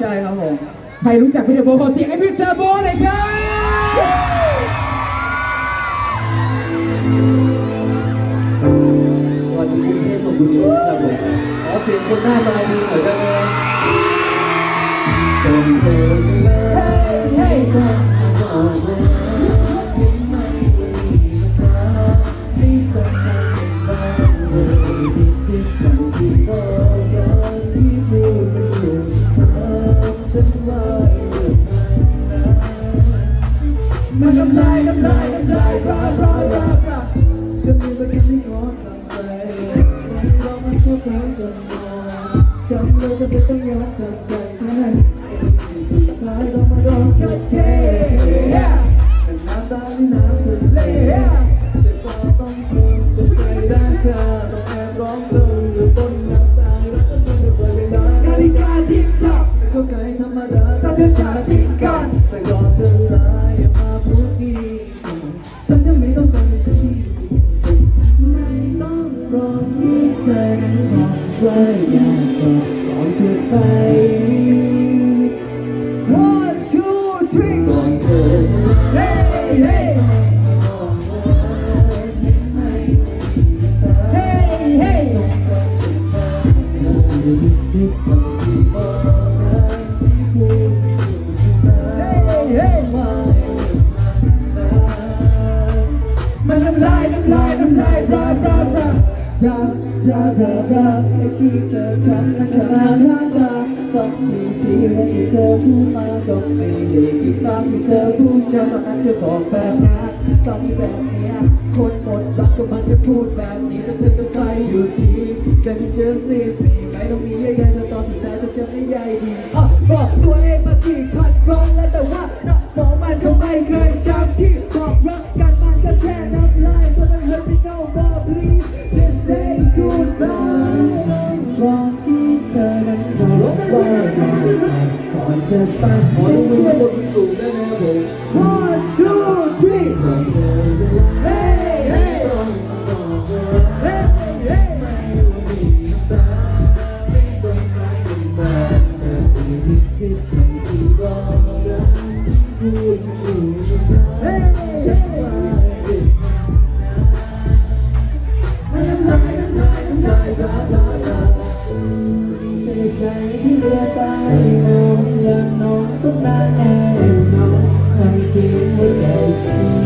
ใช่ครับผม ใครรู้จักพี่เทอร์โบขอเสียงให้พี่เทอร์โบหน่อยครับสวัสดีคุณเทพสมบูรณ์นะครับผมขอเสียงคนหน้าตาดีหน่อยได้ไหม มันน้ำลายน้ำลายน้ำลายร้าร้าร้าร้าฉันมีประเด็นที่ขอทำไปฉันรอมันทั่วทั้งจนพอจำเลยจะไม่ต้องยอมทำใจแค่นั้นเองสุดท้ายเรามาลองเธอเท่แต่น้ำตาที่น้ำทะเล บอกว่าอยากบอกก่อนเธอไป one two three ก่อนเธอเฮ้เฮ้บอกว่าเห็นไหมเฮ้เฮ้มันน้ำลายน้ำลายน้ำลายรารารา รักรักรักให้ที่เธอทำนะครับรักรักต้องมีที่และที่เธอพูดมาก็ไม่ได้คิดตามที่เธอพูดจะตอนนั้นเธอบอกแบบนั้นต้องมีแบบเนี้คนหมดรักก็มันจะพูดแบบนี้ถ้าเธอจะไปอยู่ดีแต่ไม่เจอสิมีไม่ต้องมีเยอะแยะแต่ตอนสุดท้ายเธอจะไม่ใยดีอะบอกตัวเองมากี่พันครั้งแล้วแต่ว่าสมองมันก็ไม่เคย จะไปขอดูมือคนสูงได้ไหมครับผม one two three ก่อนเธอจะเฮ้เฮ้ต้องบอกว่าเฮ้เฮ้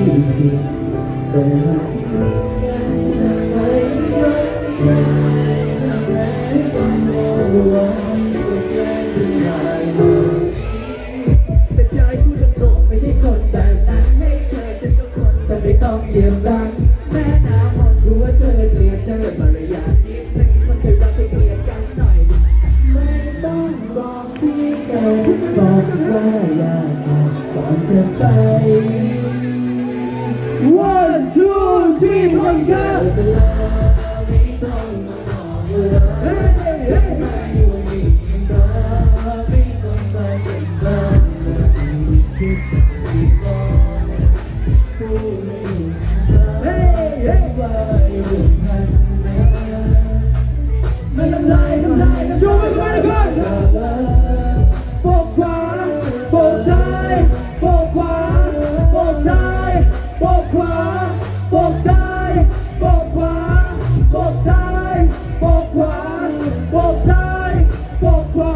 ที่ผิดแต่หากยังจะ มันน้ำลายน้ำลายน้ำกันก่อนโบกขวาโบกซ้ายโบกขวาโบกซ้ายโบกขวาโบกซ้ายโบกขวาโบกซ้ายโบกขวาโบกซ้ายโบกขวา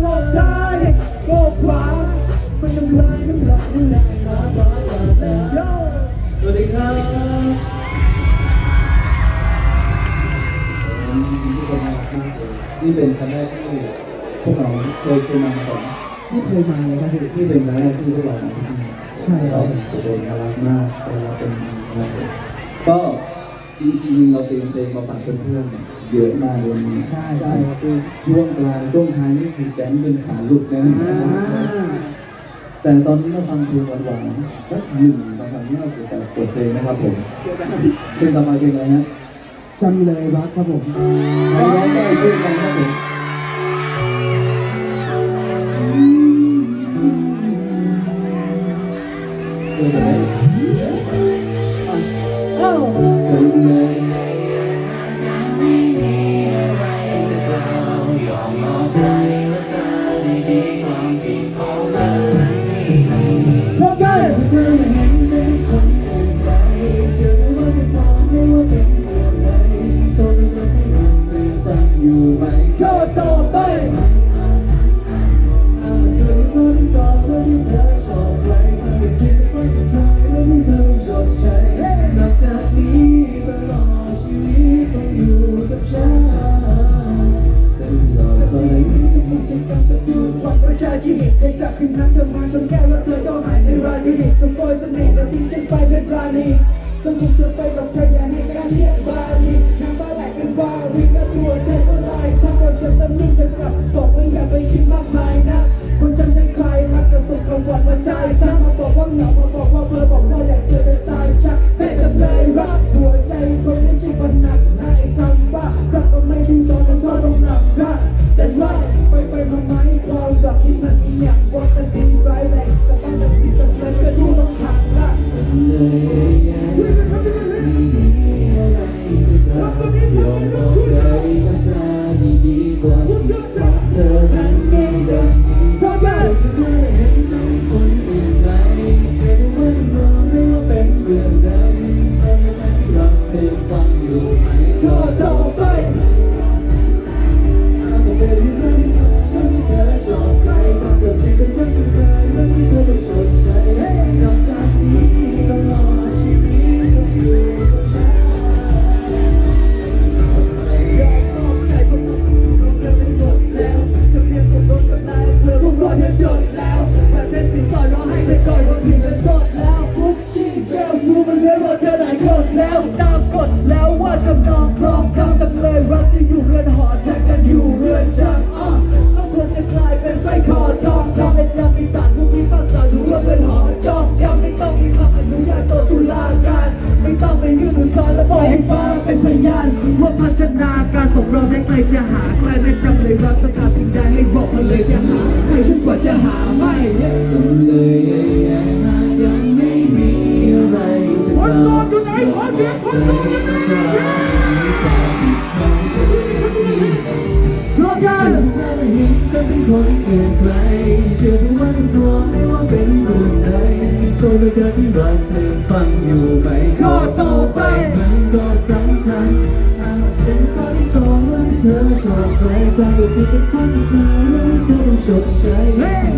โบกซ้ายโบกขวามันน้ำลายน้ำลายน้ำลาย นี่เป็นครั้งแรกที่พวกเราเคยเคยมาก่อนนี่เคยมาเลยครับพี่นี่เป็นครั้งแรกที่พวกเรามาที่นี่ใช่คเรารับเป็นตัวน่ารักมากเราเป็นนะครับก็จริงๆเราเตรียมเพลงมาฝากเพื่อนๆเยอะมากวันนี้ใช่ใช่ครับพี่ช่วงกลางช่วงท้ายนี่คือแก๊งเป็นขาหลุดนะ อ่าแต่ตอนนี้เราฟังเพลงหวานๆสักหนึ่งสองสามที่เราเกี่ยวกับบทเพลงนะครับผมเพลงต่อไปเพลงอะไรฮะ จำเลยรักครับผมให้ร้องได้ช่วยกันครับผมเจอกันไหม จะตำหนิกันกลับต ก่อนคนถึงจะสดแล้วพุชชี่เจลรู้มันเรื่องว่าเธอหลายคนแล้วตามกฎแล้วว่าจำนองพร้อมทำจำเลยรักที่อยู่เรือนหอแทนกันอยู่เรือนจำอะสมควรจะกลายเป็นไส้คอทองคำในจำมีสารผู้พิพากษาถือว่าเป็นหอจอมจำไม่ต้องมีคำอนุญาตต่อตุลาการไม่ต้องไปยื่นอุทธรณ์และปล่อยให้ฟ้าเป็นพยานว่าพัฒนาการสมรสได้ใครจะหาใครไม่จำเลยรักประกาศ เลยจะหาใครฉันกว่าจะหาไม่จำเลยยังหากยังไม่มีอะไรจะทำยอมบอกใจก็สาดีกว่าที่เขาจะมีพร้อมกันเธอไม่เห็นฉันเป็นคนอื่นใครเชื่อได้ว่าฉันกลัวไม่ว่าเป็นเรื่องใดโทษด้วยเธอที่รักเธอฟังอยู่ไหมข้อต่อไปมันก็สำคัญอาจจะเป็นข้อที่สองว่าที่ เธอชอบใครสร้างเป็นสิ่งเป็นคนสุดท้ายเธอต้องชดใช้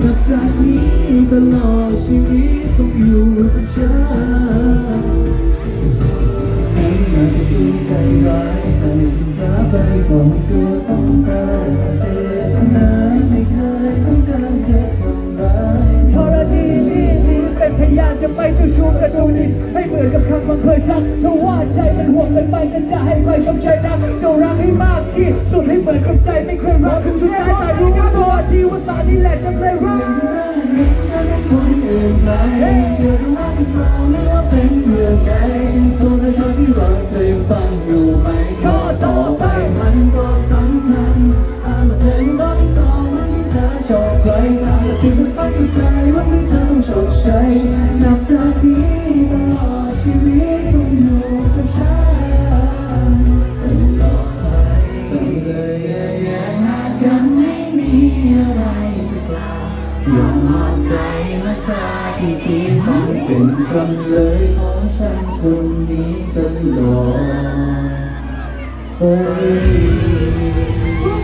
นับจากนี้ตลอดชีวิตต้องอยู่กับฉันให้มันจะดูใจร้ายแต่ไม่เป็นสาไปของตัวต้องตายเจอ จะไปเจ้าชู้กระดูนินให้เหมือนกับคำบังเคยทักเพราะว่าใจมันห่วงกันไปกันจะให้ใครชมใจรักจะรักให้มากที่สุดให้เหมือนกับใจไม่เคยรักสุดท้ายสายรู้ตัวดีว่าสารนี่แหละจะเลย ธอชอบใครสร้างแต่สิ่งเป็นฝันสุดท้ายวันที่เธอต้องชดใช้นับจากนี้ตลอดชีวิตต้องอยู่กับฉันตลอดไปจำเลยแย่ๆหากันไม่มีอะไรจะกล่าวยอมมอบใจมาสักทีที่มันเป็นคำเลยของฉันคนนี้ตลอดไปเย้